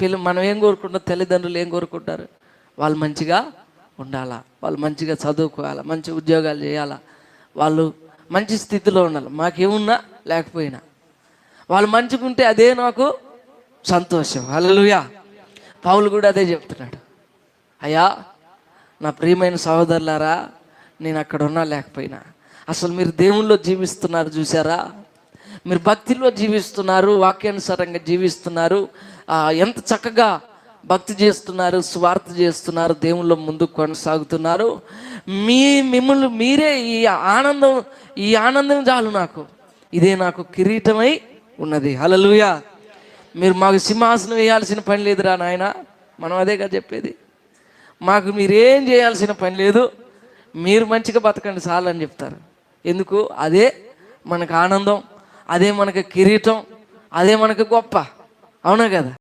పిల్ల మనం ఏం కోరుకుంటాం తల్లిదండ్రులు ఏం కోరుకుంటారు? వాళ్ళు మంచిగా ఉండాలా? వాళ్ళు మంచిగా చదువుకోవాలా? మంచి ఉద్యోగాలు చేయాలా? వాళ్ళు మంచి స్థితిలో ఉండాలి? మాకేమున్నా లేకపోయినా. వాళ్ళు మంచిగా ఉంటే అదే నాకు సంతోషం. అలలుయా పౌలు కూడా అదే చెప్తున్నాడు. అయ్యా నా ప్రియమైన సహోదరులారా నేను అక్కడ ఉన్నా లేకపోయినా. అసలు మీరు దేవుల్లో జీవిస్తున్నారు చూసారా మీరు భక్తిలో జీవిస్తున్నారు వాక్యానుసారంగా జీవిస్తున్నారు. ఎంత చక్కగా భక్తి చేస్తున్నారు స్వార్థ చేస్తున్నారు దేవుళ్ళో ముందుకు కొనసాగుతున్నారు. మీ మిమ్మల్ని మీరే ఈ ఆనందం ఈ ఆనందం చాలు నాకు. ఇదే నాకు కిరీటమై ఉన్నది. హల్లెలూయా. మీరు మాకు సింహాసనం వేయాల్సిన పని లేదురా నాయన. మనం అదేగా చెప్పేది. మాకు మీరేం చేయాల్సిన పని లేదు. మీరు మంచిగా బతకండి చాలని చెప్తారు. ఎందుకు? అదే మనకు ఆనందం. అదే మనకు కిరీటం అదే మనకు గొప్ప. అవునా కదా?